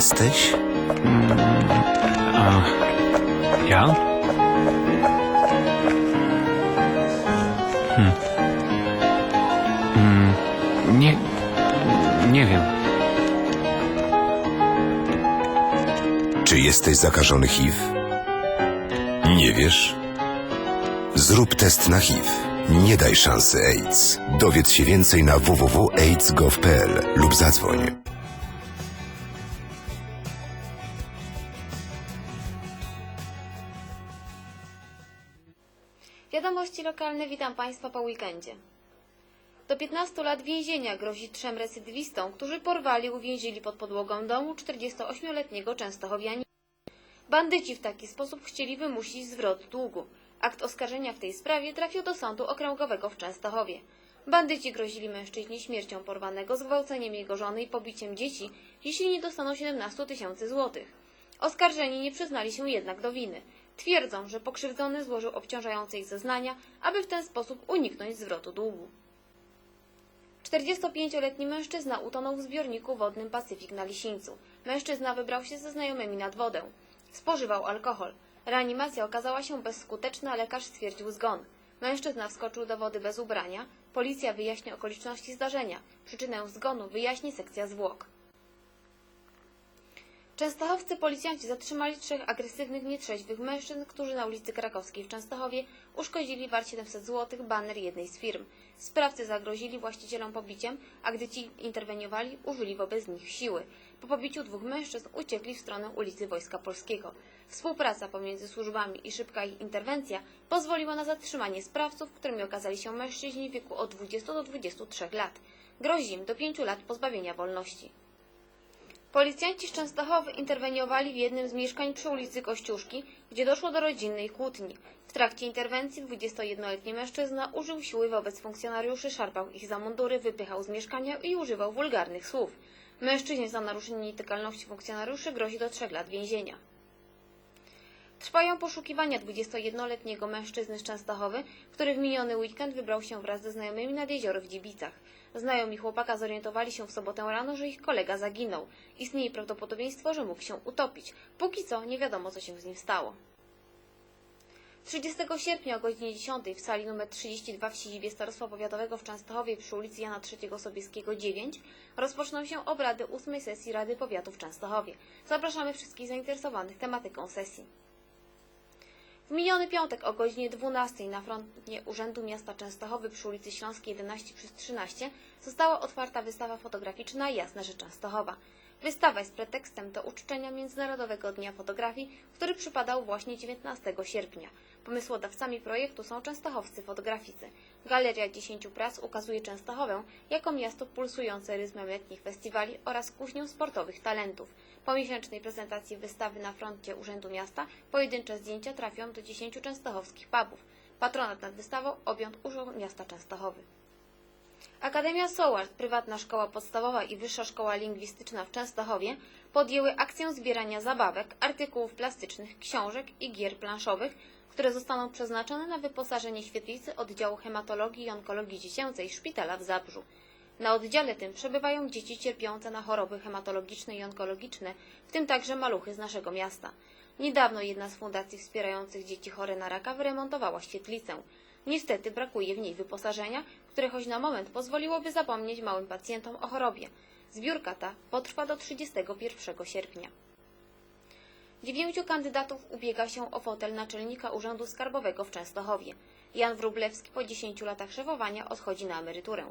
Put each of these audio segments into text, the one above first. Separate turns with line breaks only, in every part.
jesteś?
A ja? Hmm. Mm, nie. Nie wiem.
Czy jesteś zakażony HIV? Nie wiesz? Zrób test na HIV. Nie daj szansy AIDS. Dowiedz się więcej na www.aids.gov.pl lub zadzwoń.
Witam Państwa po weekendzie. Do 15 lat więzienia grozi trzem recydywistom, którzy porwali uwięzili pod podłogą domu 48-letniego Częstochowianina. Bandyci w taki sposób chcieli wymusić zwrot długu. Akt oskarżenia w tej sprawie trafił do sądu okręgowego w Częstochowie. Bandyci grozili mężczyźnie śmiercią porwanego, zgwałceniem jego żony i pobiciem dzieci, jeśli nie dostaną 17 tysięcy złotych. Oskarżeni nie przyznali się jednak do winy. Twierdzą, że pokrzywdzony złożył obciążające ich zeznania, aby w ten sposób uniknąć zwrotu długu. 45-letni mężczyzna utonął w zbiorniku wodnym Pacyfik na Lisińcu. Mężczyzna wybrał się ze znajomymi nad wodę. Spożywał alkohol. Reanimacja okazała się bezskuteczna, lekarz stwierdził zgon. Mężczyzna wskoczył do wody bez ubrania. Policja wyjaśni okoliczności zdarzenia. Przyczynę zgonu wyjaśni sekcja zwłok. Częstochowcy policjanci zatrzymali trzech agresywnych, nietrzeźwych mężczyzn, którzy na ulicy Krakowskiej w Częstochowie uszkodzili wart 700 zł baner jednej z firm. Sprawcy zagrozili właścicielom pobiciem, a gdy ci interweniowali, użyli wobec nich siły. Po pobiciu dwóch mężczyzn uciekli w stronę ulicy Wojska Polskiego. Współpraca pomiędzy służbami i szybka ich interwencja pozwoliła na zatrzymanie sprawców, którymi okazali się mężczyźni w wieku od 20 do 23 lat. Grozi im do 5 lat pozbawienia wolności. Policjanci z Częstochowy interweniowali w jednym z mieszkań przy ulicy Kościuszki, gdzie doszło do rodzinnej kłótni. W trakcie interwencji 21-letni mężczyzna użył siły wobec funkcjonariuszy, szarpał ich za mundury, wypychał z mieszkania i używał wulgarnych słów. Mężczyźnie za naruszenie nietykalności funkcjonariuszy grozi do trzech lat więzienia. Trwają poszukiwania 21-letniego mężczyzny z Częstochowy, który w miniony weekend wybrał się wraz ze znajomymi nad jezioro w Dzibicach. Znajomi chłopaka zorientowali się w sobotę rano, że ich kolega zaginął. Istnieje prawdopodobieństwo, że mógł się utopić. Póki co nie wiadomo, co się z nim stało. 30 sierpnia o godzinie 10 w sali nr 32 w siedzibie Starostwa Powiatowego w Częstochowie przy ulicy Jana III Sobieskiego 9 rozpoczną się obrady ósmej sesji Rady Powiatu w Częstochowie. Zapraszamy wszystkich zainteresowanych tematyką sesji. W miniony piątek o godzinie 12 na froncie Urzędu Miasta Częstochowy przy ulicy Śląskiej 11 przez 13 została otwarta wystawa fotograficzna Jasne, że Częstochowa. Wystawa jest pretekstem do uczczenia Międzynarodowego Dnia Fotografii, który przypadał właśnie 19 sierpnia. Pomysłodawcami projektu są częstochowscy fotograficy. Galeria 10 Prac ukazuje Częstochowę jako miasto pulsujące rytmem letnich festiwali oraz kuźnią sportowych talentów. Po miesięcznej prezentacji wystawy na froncie Urzędu Miasta pojedyncze zdjęcia trafią do 10 częstochowskich pubów. Patronat nad wystawą objął Urząd Miasta Częstochowy. Akademia Sołard, prywatna szkoła podstawowa i wyższa szkoła lingwistyczna w Częstochowie podjęły akcję zbierania zabawek, artykułów plastycznych, książek i gier planszowych, które zostaną przeznaczone na wyposażenie świetlicy oddziału hematologii i onkologii dziecięcej szpitala w Zabrzu. Na oddziale tym przebywają dzieci cierpiące na choroby hematologiczne i onkologiczne, w tym także maluchy z naszego miasta. Niedawno jedna z fundacji wspierających dzieci chore na raka wyremontowała świetlicę. Niestety brakuje w niej wyposażenia, które choć na moment pozwoliłoby zapomnieć małym pacjentom o chorobie. Zbiórka ta potrwa do 31 sierpnia. Dziewięciu kandydatów ubiega się o fotel naczelnika Urzędu Skarbowego w Częstochowie. Jan Wróblewski po 10 latach szefowania odchodzi na emeryturę.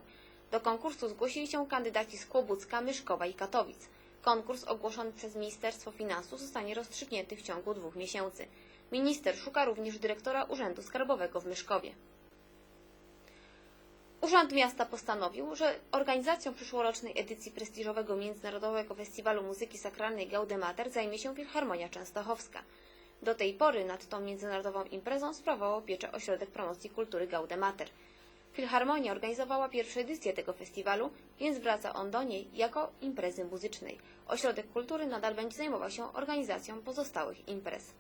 Do konkursu zgłosili się kandydaci z Kłobucka, Myszkowa i Katowic. Konkurs ogłoszony przez Ministerstwo Finansów zostanie rozstrzygnięty w ciągu dwóch miesięcy. Minister szuka również dyrektora Urzędu Skarbowego w Myszkowie. Urząd Miasta postanowił, że organizacją przyszłorocznej edycji prestiżowego Międzynarodowego Festiwalu Muzyki Sakralnej Gaudemater zajmie się Filharmonia Częstochowska. Do tej pory nad tą międzynarodową imprezą sprawował pieczę Ośrodek Promocji Kultury Gaudemater. Filharmonia organizowała pierwszą edycję tego festiwalu, więc wraca on do niej jako imprezy muzycznej. Ośrodek Kultury nadal będzie zajmował się organizacją pozostałych imprez.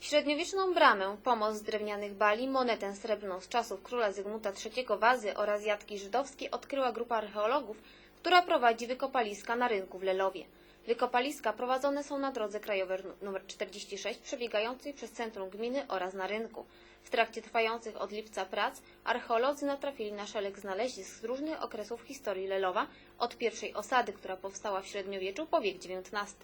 Średniowieczną bramę, pomost z drewnianych bali, monetę srebrną z czasów króla Zygmunta III Wazy oraz jatki żydowskie odkryła grupa archeologów która prowadzi wykopaliska na rynku w Lelowie. Wykopaliska prowadzone są na drodze krajowej nr 46 przebiegającej przez centrum gminy oraz na rynku. W trakcie trwających od lipca prac archeolodzy natrafili na szereg znalezisk z różnych okresów historii Lelowa, od pierwszej osady, która powstała w średniowieczu, po wiek XIX.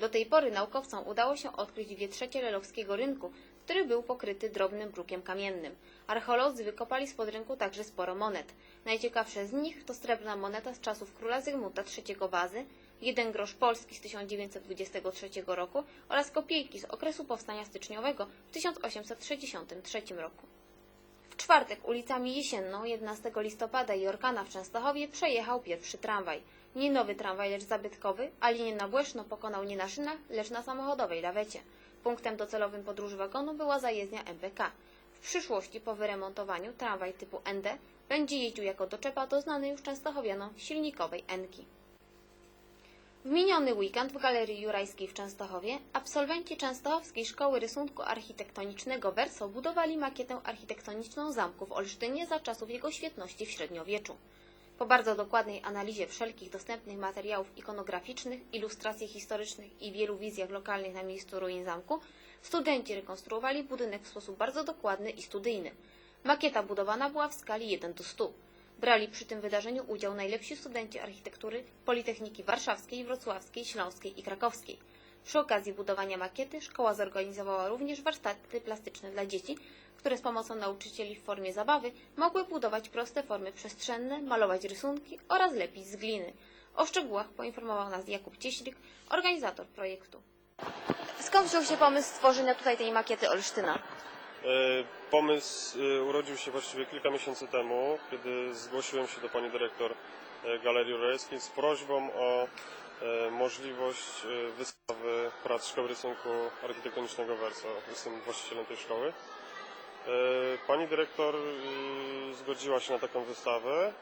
Do tej pory naukowcom udało się odkryć dwie trzecie lelowskiego rynku, który był pokryty drobnym brukiem kamiennym. Archeolodzy wykopali spod rynku także sporo monet. Najciekawsze z nich to srebrna moneta z czasów króla Zygmunta III Wazy, jeden grosz polski z 1923 roku oraz kopiejki z okresu powstania styczniowego w 1863 roku. Czwartek ulicami Jesienną 11 listopada i Orkana w Częstochowie przejechał pierwszy tramwaj. Nie nowy tramwaj, lecz zabytkowy, a linię na Błeszno pokonał nie na szynach, lecz na samochodowej lawecie. Punktem docelowym podróży wagonu była zajezdnia MPK. W przyszłości po wyremontowaniu tramwaj typu ND będzie jeździł jako doczepa do znanej już Częstochowianom silnikowej Enki. W miniony weekend w Galerii Jurajskiej w Częstochowie absolwenci Częstochowskiej Szkoły Rysunku Architektonicznego Verso budowali makietę architektoniczną zamku w Olsztynie za czasów jego świetności w średniowieczu. Po bardzo dokładnej analizie wszelkich dostępnych materiałów ikonograficznych, ilustracji historycznych i wielu wizjach lokalnych na miejscu ruin zamku, studenci rekonstruowali budynek w sposób bardzo dokładny i studyjny. Makieta budowana była w skali 1 do 100. Brali przy tym wydarzeniu udział najlepsi studenci architektury Politechniki Warszawskiej, Wrocławskiej, Śląskiej i Krakowskiej. Przy okazji budowania makiety szkoła zorganizowała również warsztaty plastyczne dla dzieci, które z pomocą nauczycieli w formie zabawy mogły budować proste formy przestrzenne, malować rysunki oraz lepić z gliny. O szczegółach poinformował nas Jakub Cieślik, organizator projektu. Skąd wziął się pomysł stworzenia tutaj tej makiety Olsztyna?
E, Pomysł e, urodził się właściwie kilka miesięcy temu, kiedy zgłosiłem się do pani dyrektor e, Galerii Jurajskiej z prośbą o możliwość wystawy prac Szkoły Rysunku Architektonicznego Verso. Jestem właścicielem tej szkoły. Pani dyrektor zgodziła się na taką wystawę,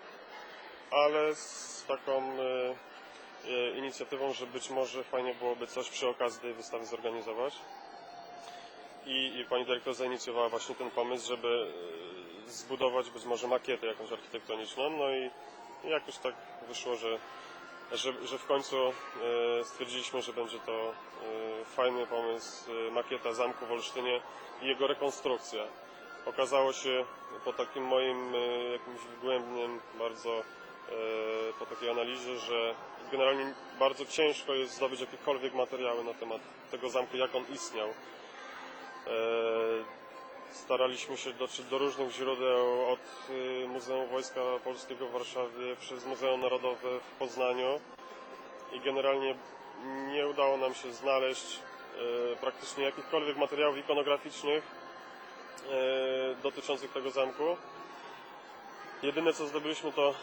ale z taką inicjatywą, że być może fajnie byłoby coś przy okazji tej wystawy zorganizować i, i pani dyrektor zainicjowała właśnie ten pomysł, żeby e, zbudować być może makietę jakąś architektoniczną. No i jakoś tak wyszło, że, że, że w końcu e, stwierdziliśmy, że będzie to e, fajny pomysł, makieta zamku w Olsztynie i jego rekonstrukcja. Okazało się po takim moim jakimś wgłębnym bardzo po takiej analizie, że generalnie bardzo ciężko jest zdobyć jakiekolwiek materiały na temat tego zamku, jak on istniał. E, Staraliśmy się dotrzeć do różnych źródeł, od y, Muzeum Wojska Polskiego w Warszawie, przez Muzeum Narodowe w Poznaniu i generalnie nie udało nam się znaleźć e, praktycznie jakichkolwiek materiałów ikonograficznych e, dotyczących tego zamku. Jedyne co zdobyliśmy to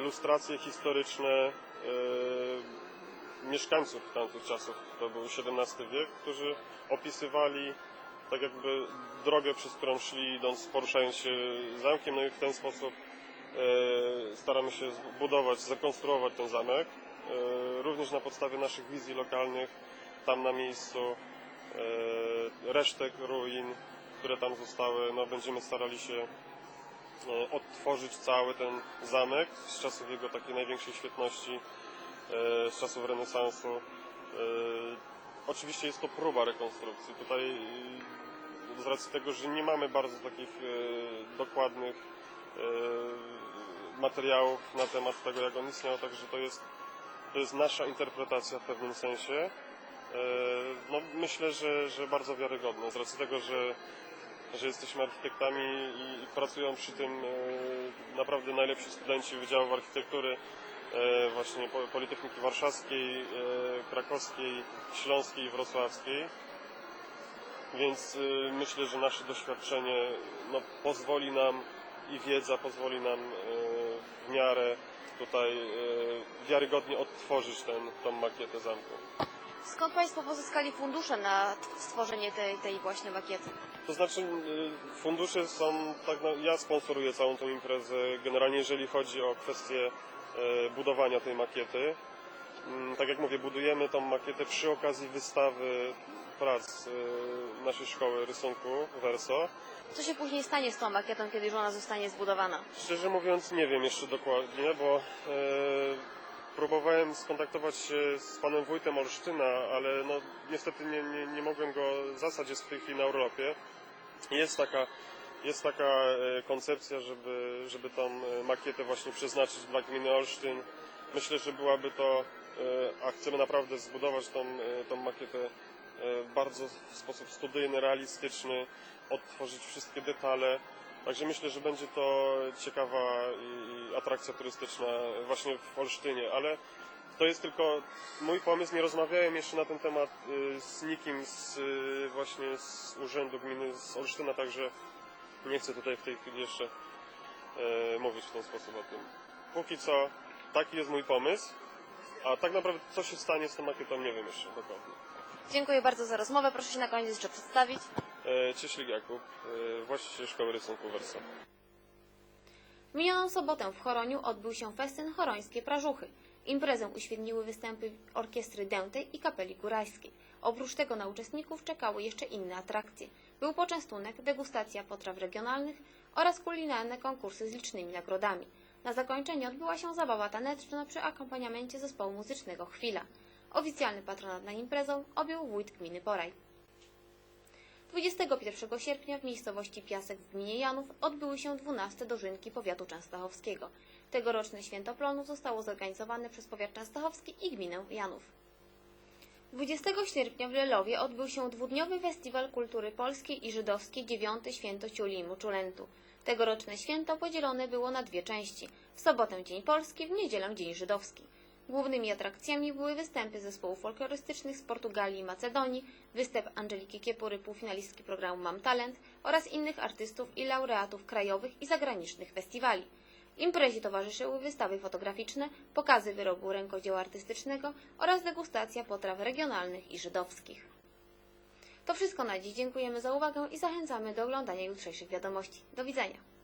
lustracje historyczne mieszkańców tamtych czasów, to był XVII wiek, którzy opisywali tak jakby drogę, przez którą szli idąc, poruszając się zamkiem, no i w ten sposób e, staramy się zbudować, zakonstruować ten zamek, e, również na podstawie naszych wizji lokalnych, tam na miejscu, e, resztek ruin, które tam zostały, no będziemy starali się odtworzyć cały ten zamek z czasów jego takiej największej świetności, z czasów renesansu. Oczywiście jest to próba rekonstrukcji. Tutaj e, z racji tego, że nie mamy bardzo takich e, dokładnych e, materiałów na temat tego, jak on istniał, także to jest, to jest nasza interpretacja w pewnym sensie. No, myślę, że, że bardzo wiarygodne, z racji tego, że, że jesteśmy architektami i, i pracują przy tym naprawdę najlepsi studenci Wydziałów Architektury właśnie Po- Politechniki Warszawskiej, e, Krakowskiej, Śląskiej i Wrocławskiej. Więc y, myślę, że nasze doświadczenie no, pozwoli nam i wiedza pozwoli nam w miarę tutaj wiarygodnie odtworzyć ten, tą makietę zamku.
Skąd Państwo pozyskali fundusze na stworzenie tej, tej właśnie makiety?
To znaczy fundusze są, tak no, ja sponsoruję całą tą imprezę, generalnie jeżeli chodzi o kwestię y, budowania tej makiety. Mm, Tak jak mówię, budujemy tą makietę przy okazji wystawy prac y, naszej szkoły rysunku Verso.
Co się później stanie z tą makietą, kiedy już ona zostanie zbudowana?
Szczerze mówiąc nie wiem jeszcze dokładnie, bo e, próbowałem skontaktować się z panem wójtem Olsztyna, ale no, niestety nie, nie, nie mogłem go jest w tej chwili na urlopie. Jest taka, jest taka e, koncepcja, żeby, żeby tą e, makietę właśnie przeznaczyć dla gminy Olsztyn. Myślę, że byłaby to, e, a chcemy naprawdę zbudować tą, tą makietę bardzo w sposób studyjny, realistyczny, odtworzyć wszystkie detale. Także myślę, że będzie to ciekawa i atrakcja turystyczna właśnie w Olsztynie, ale to jest tylko mój pomysł. Nie rozmawiałem jeszcze na ten temat z nikim z, właśnie z Urzędu Gminy z Olsztyna, także nie chcę tutaj w tej chwili jeszcze e, mówić w ten sposób o tym. Póki co taki jest mój pomysł, a tak naprawdę co się stanie z tą makietą nie wiem jeszcze dokładnie.
Dziękuję bardzo za rozmowę. Proszę się na koniec jeszcze przedstawić.
E, Cieślik Jakub, e, właściciel Szkoły Rysunku Verso.
W minioną sobotę w Choroniu odbył się festyn Chorońskie Prażuchy. Imprezę uświetniły występy orkiestry Dętej i Kapeli Górajskiej. Oprócz tego na uczestników czekały jeszcze inne atrakcje. Był poczęstunek, degustacja potraw regionalnych oraz kulinarne konkursy z licznymi nagrodami. Na zakończenie odbyła się zabawa taneczna przy akompaniamencie zespołu muzycznego Chwila. Oficjalny patronat na imprezę objął wójt gminy Poraj. 21 sierpnia w miejscowości Piasek w gminie Janów odbyły się 12 dożynki powiatu częstochowskiego. Tegoroczne święto plonu zostało zorganizowane przez powiat częstochowski i gminę Janów. 20 sierpnia w Lelowie odbył się dwudniowy Festiwal Kultury Polskiej i Żydowskiej 9 Święto Ciuli i Muczulentu. Tegoroczne święto podzielone było na dwie części. W sobotę Dzień Polski, w niedzielę Dzień Żydowski. Głównymi atrakcjami były występy zespołów folklorystycznych z Portugalii i Macedonii, występ Angeliki Kiepury, półfinalistki programu Mam Talent oraz innych artystów i laureatów krajowych i zagranicznych festiwali. Imprezie towarzyszyły wystawy fotograficzne, pokazy wyrobu rękodzieła artystycznego oraz degustacja potraw regionalnych i żydowskich. To wszystko na dziś. Dziękujemy za uwagę i zachęcamy do oglądania jutrzejszych wiadomości. Do widzenia.